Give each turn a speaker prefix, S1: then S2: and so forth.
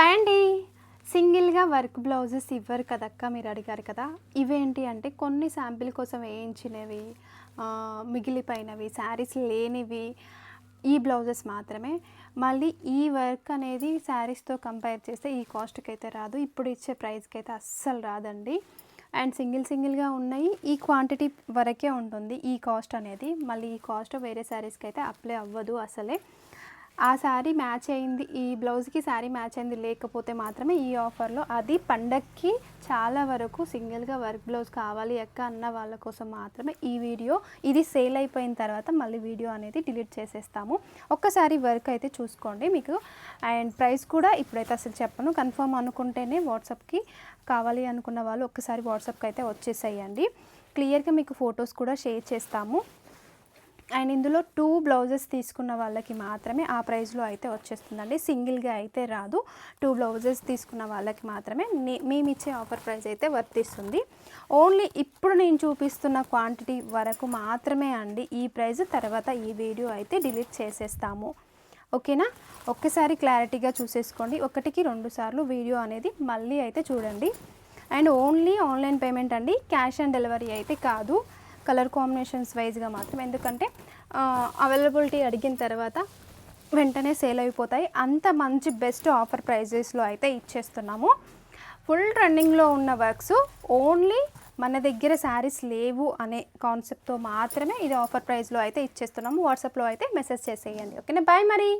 S1: Hi అండి సింగిల్గా work blouses ఇవ్వరు కదక్క మీరు అడిగారు కదా. ఇవేంటి అంటే కొన్ని శాంపిల్ కోసం వేయించినవి మిగిలిపోయినవి శారీస్ లేనివి ఈ బ్లౌజెస్ మాత్రమే. మళ్ళీ ఈ వర్క్ అనేది శారీస్తో కంపేర్ చేస్తే ఈ కాస్ట్కి అయితే రాదు. ఇప్పుడు ఇచ్చే ప్రైస్కి అయితే అస్సలు రాదండి. అండ్ సింగిల్ సింగిల్గా ఉన్నాయి. ఈ క్వాంటిటీ వరకే ఉంటుంది ఈ కాస్ట్ అనేది. మళ్ళీ ఈ కాస్ట్ వేరే శారీస్కి అయితే అప్లై అవ్వదు అసలే. ఆ శారీ మ్యాచ్ అయింది ఈ బ్లౌజ్కి శారీ మ్యాచ్ అయింది. లేకపోతే మాత్రమే ఈ ఆఫర్లో అది పండక్కి చాలా వరకు సింగిల్గా వర్క్ బ్లౌజ్ కావాలి ఎక్క అన్న వాళ్ళ కోసం మాత్రమే ఈ వీడియో. ఇది సేల్ అయిపోయిన తర్వాత మళ్ళీ వీడియో అనేది డిలీట్ చేసేస్తాము. ఒక్కసారి వర్క్ అయితే చూసుకోండి మీకు. అండ్ ప్రైస్ కూడా ఇప్పుడైతే అసలు చెప్పను. కన్ఫర్మ్ అనుకుంటేనే వాట్సాప్కి కావాలి అనుకున్న వాళ్ళు ఒక్కసారి వాట్సాప్కి అయితే వచ్చేసేయండి. క్లియర్గా మీకు ఫొటోస్ కూడా షేర్ చేస్తాము. అండ్ ఇందులో టూ బ్లౌజెస్ తీసుకున్న వాళ్ళకి మాత్రమే ఆ ప్రైస్లో అయితే వచ్చేస్తుందండి. సింగిల్గా అయితే రాదు. టూ బ్లౌజెస్ తీసుకున్న వాళ్ళకి మాత్రమే మేము ఇచ్చే ఆఫర్ ప్రైస్ అయితే వర్తిస్తుంది. ఓన్లీ ఇప్పుడు నేను చూపిస్తున్న క్వాంటిటీ వరకు మాత్రమే అండి ఈ ప్రైస్ తర్వాత ఈ వీడియో అయితే డిలీట్ చేసేస్తాము. ఓకేనా? ఒక్కసారి క్లారిటీగా చూసేసుకోండి. ఒకటికి రెండు సార్లు వీడియో అనేది మళ్ళీ అయితే చూడండి. అండ్ ఓన్లీ ఆన్లైన్ పేమెంట్ అండి. క్యాష్ ఆన్ డెలివరీ అయితే కాదు. కలర్ కాంబినేషన్స్ వైజ్గా మాత్రం ఎందుకంటే అవైలబిలిటీ అడిగిన తర్వాత వెంటనే సేల్ అయిపోతాయి. అంత మంచి బెస్ట్ ఆఫర్ ప్రైజెస్లో అయితే ఇచ్చేస్తున్నాము. ఫుల్ ట్రెండింగ్లో ఉన్న వర్క్స్ ఓన్లీ మన దగ్గర శారీస్ లేవు అనే కాన్సెప్ట్తో మాత్రమే ఇది ఆఫర్ ప్రైస్లో అయితే ఇచ్చేస్తున్నాము. వాట్సాప్లో అయితే మెసేజ్ చేసేయండి. ఓకేనా బాయ్ మరి.